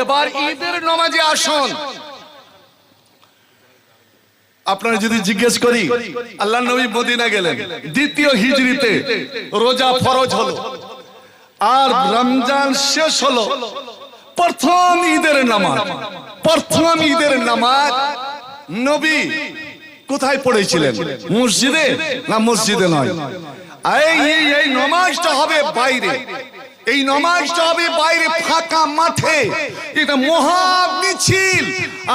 এবার ঈদের নমাজে আসুন। আপনারা যদি জিজ্ঞেস করি, আল্লাহ নবী মদিনা গেলেন। দ্বিতীয় হিজরিতে রোজা ফরজ হলো। আর রমজান শেষ হলো। প্রথম ঈদের নামাজ। প্রথম ঈদের নামাজ নবী কোথায় পড়েছিলেন? মসজিদে না মসজিদে নয়? এই- এই নমাজটা হবে বাইরে। এই নমাজটা হবে বাইরে ফাঁকা মাঠে। এটা মহা মিছিল।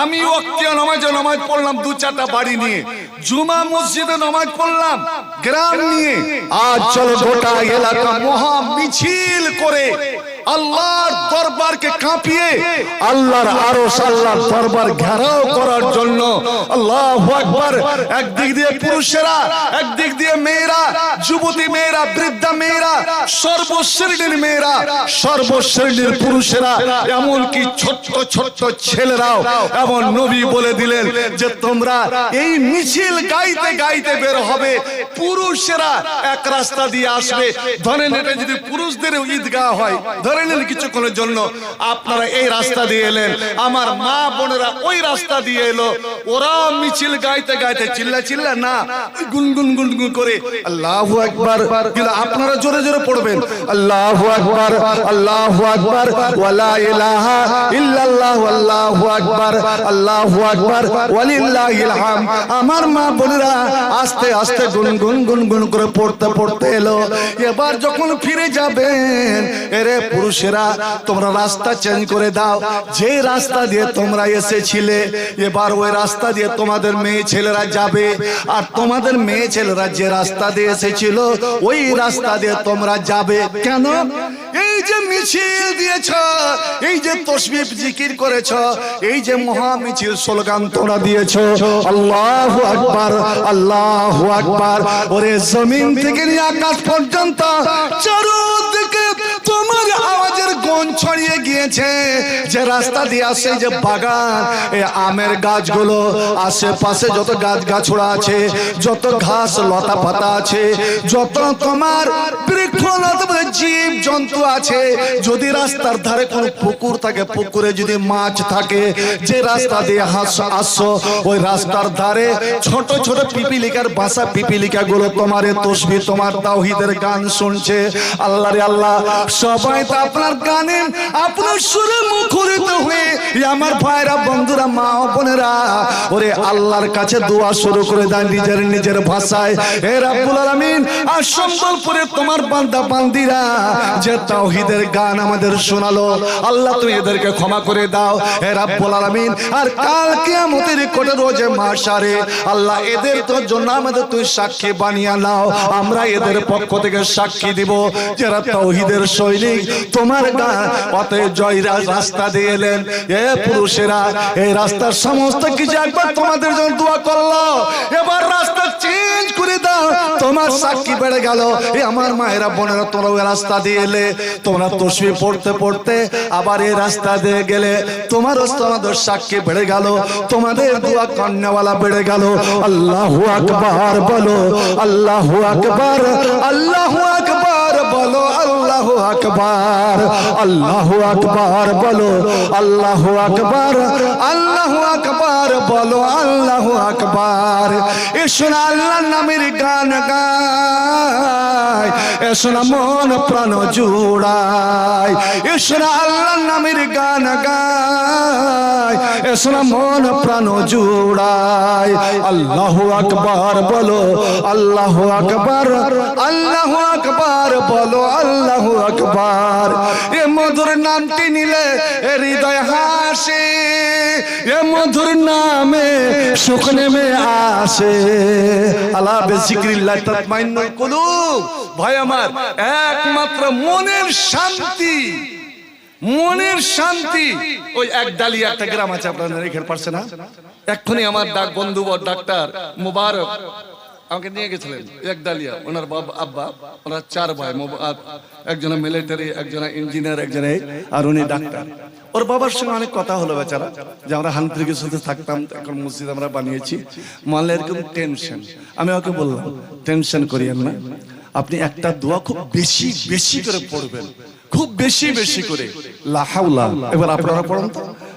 আমি ওয়াক্তিয়া নামাজে নামাজ পড়লাম দু চারটা বাড়ি নিয়ে। জুমা মসজিদে নামাজ পড়লাম, গ্রাম নিয়ে। আজ চলো গোটা এলাকা মহা মিছিল করে আল্লাহর দরবারকে কাঁপিয়ে, আল্লাহর আরও আল্লাহর দরবার ঘেরাও করার জন্য আল্লাহু আকবার। একদিক দিয়ে পুরুষেরা, একদিক দিয়ে যুবতী মেয়েরা, বৃদ্ধা মেয়েরা, সর্বশ্রেণীর মেয়েরা, সর্বশ্রেণীর পুরুষেরা, এমনকি ছোট্ট ছোট্ট ছেলেরাও এমন নবী বলে দিলেন যে তোমরা এই মিছিল গাইতে গাইতে বের হবে। পুরুষেরা এক রাস্তা দিয়ে আসবে। ধরেন এটা যদি পুরুষদের ঈদগাহ হয়, ধরে নেন কিছুক্ষণের জন্য আপনারা এই রাস্তা দিয়ে এলেন। আমার মা বোনেরা ওই রাস্তা দিয়ে এলো। ওরা মিছিল গাইতে গাইতে চিল্লা চিল্লা না, গুনগুন গুনগুন করে আল্লাহু আকবার, কিন্তু আপনারা জোরে জোরে পড়বেন। আল্লাহু আকবার আল্লাহু আকবার, ওয়ালা ইলাহা ইল্লাল্লাহ, আল্লাহু আকবার আল্লাহু আকবার, ওয়ালিল্লাহিল হাম। আমার মা বোনেরা আস্তে আস্তে গুনগুন গুনগুন করে পড়তে পড়তে এলো। এবার যখন ফিরে যাবেন, এরে পুরুষেরা, তোমরা রাস্তা চেঞ্জ করে দাও। যে রাস্তা দিয়ে তোমরা এসেছিলে, এবার ওই রাস্তা দিয়ে তোমাদের মেয়ে ছেলেরা যাবে। আর তোমাদের মেয়ে ছেলেরা যে রাস্তা দিয়ে এসেছিল ওই রাস্তা দিয়ে তোমরা যাবে কেন? এই যে মিছিল দিয়েছ, এই যে তসবিব জিকির করেছ, এই যে মহা মিছিল স্লোগান তোমরা দিয়েছ, আল্লাহু আকবার আল্লাহু আকবার। ওরে জমিন থেকে আকাশ পর্যন্ত, চারদিকে তোমার গিয়েছে যে রাস্তা দিয়ে আসে যে বাগান আমের গাছগুলো, আশেপাশে যত গাছ গাছড়া আছে, যত ঘাস লতা পাতা আছে, যত তোমার বৃক্ষলতা জীব জন্তু আছে। যদি রাস্তার ধারে কোনো পুকুর থাকে, পুকুরে যদি মাছ থাকে, যে রাস্তা দিয়ে হাস আসছো ওই রাস্তার ধারে ছোট ছোট পিপিলিকার বাসা পিপিলিকা গুলো তোমার তসবি, তোমার তাওহিদের গান শুনছে। আল্লাহ রে আল্লাহ, সবাই তো আপনার গানে, আপনার সুরে মুখরিত হয়ে আমার ভাইরা, বন্ধুরা, মা বোনেরা, ওরে আল্লাহর কাছে দোয়া শুরু করে দেয় নিজের নিজের ভাষায়। হে রাব্বুল আলামিন, আর সম্বলপুরে তোমার বান্দা বান্দিরা যে তাওহীদের গান আমাদের শোনালো, আল্লাহ তুমি এদেরকে ক্ষমা করে দাও, হে রাব্বুল আলামিন। আর কাল কিয়ামতের কোটে রোজে মাশারে আল্লাহ এদের জন্য আমাদের তুই সাক্ষী নাও। আমরা এদের পক্ষ থেকে সাক্ষী দিব, যারা তাওহীদের সৈনিক। তোমার গান পথে জয়রা রাস্তা দিয়ে এ পুরুষেরা, এই রাস্তার সমস্ত কিছু একবার তোমাদের জন্য দোয়া বেড়ে গেল। এ আমার মায়েরা, বোনেরা তোমরা ওই রাস্তা দিয়ে এলে। তোমরা তসবি পড়তে পড়তে আবার এই রাস্তা দিয়ে গেলে। তোমার তোমাদের সাক্ষী বেড়ে গেল। তোমাদের দোয়া কন্যাওয়ালা বেড়ে গেল। আল্লাহ আকবার বলো। আল্লাহু আকবার আল্লাহু আকবার। বলো, আল্লাহু আকবার আল্লাহু আকবার বলো, আল্লাহু আকবার আল্লাহু আকবার বলো, আল্লাহু আকবার। এসো না আল্লাহর নামের গান গায়, এসো না মন প্রাণ জুড়ায়। এসো না আল্লাহর নামের গান গায়, এসো না মন প্রাণ জুড়ায়। আল্লাহু আকবার বলো, আল্লাহু আকবার, আল্লাহু আকবার, বলো আল্লাহু আকবার। এ মধুর নামটি নিলে হৃদয় হাসে, এ মধুর নামে সুখ নেমে আসে। আল্লাহ বেজিক্রিল্লাহ তাতমাইন্নুল কুলুব। ভাই আমার, একমাত্র মনের শান্তি মনের শান্তি। ওই এক ডালি একটা গ্রাম আছে আপনাদের, এখানে পারছে না? এক্ষুনি আমার ডাক বন্ধু ডাক্তার মুবারক। আমাকে নিয়ে গেছিলেন। এক ডালিয়া, ওনার বাবা, আব্বা, ওনার চার ভাই একজনে মিলিটারি একজনে ইঞ্জিনিয়ার একজনে আর উনি ডাক্তার। ওর বাবার সঙ্গে অনেক কথা হলো বেচারা, যে আমরা হান্ত্রিকের সাথে থাকতাম, এখন মসজিদ আমরা বানিয়েছি। মানলে এরকম টেনশন আমি ওকে বললাম টেনশন করিয়েন না। আপনি একটা দোয়া খুব বেশি বেশি করে পড়বেন। খুব বেশি বেশি করে। লা হাওলা। এবার আপনারা পড়ুন তো।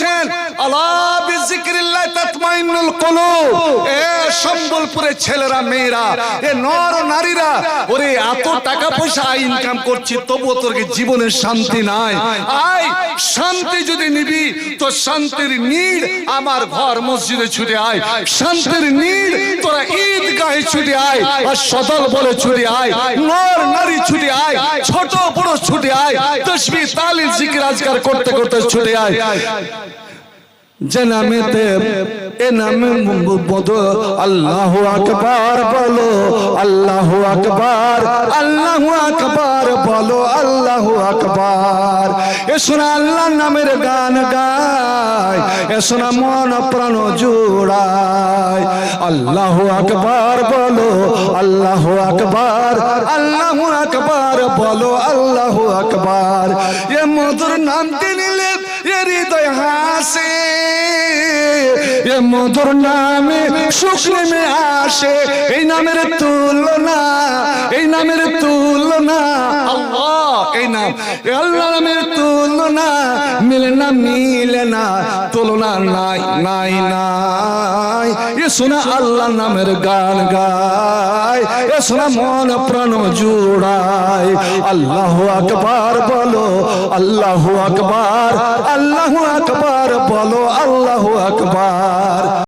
বলছেন আলা ছেলেরা, মেয়েরা নর নারীরা এত টাকা পয়সা ইনকাম শান্তি নাই? শান্তি যদি নিবি, তো শান্তির নীড় আমার ঘর মসজিদে ছুটে আয়। শান্তির নীড় তোরা ঈদগাহে ছুটে আয়, আর সদল বলে ছুটে আয়। নর নারী ছুটে আয়, ছোট বড় ছুটে আয়। তসবি, তালিল, জিকির, আজকার করতে করতে ছুটে আয়। জনামেতে এ নামে আল্লাহ আকবার বলো, আল্লাহ আকবার আল্লাহ আকবার বলো, আল্লাহ আকবার। এ শোনা আল্লাহর নামের গান গায়, এ শোনা মন প্রাণ জোড়ায়। আল্লাহ আকবার বলো, আল্লাহ আকবার আল্লাহ আকবার বলো, আল্লাহ আকবার। এ মধুর নামটি নিলে এ হৃদয় হাসে এ মধুর নামে সুখ নেমে আসে। এই নামের তুলনা নাম নামের তুলনা মিলে না মিলে না, তুলনা নাই নাই নাই। এ শোনা আল্লাহ নামের গান গায়, এ শোনা মন প্রাণ জুড়ায়। আল্লাহ আকবার বলো, আল্লাহ আকবার আল্লাহ আকবার বলো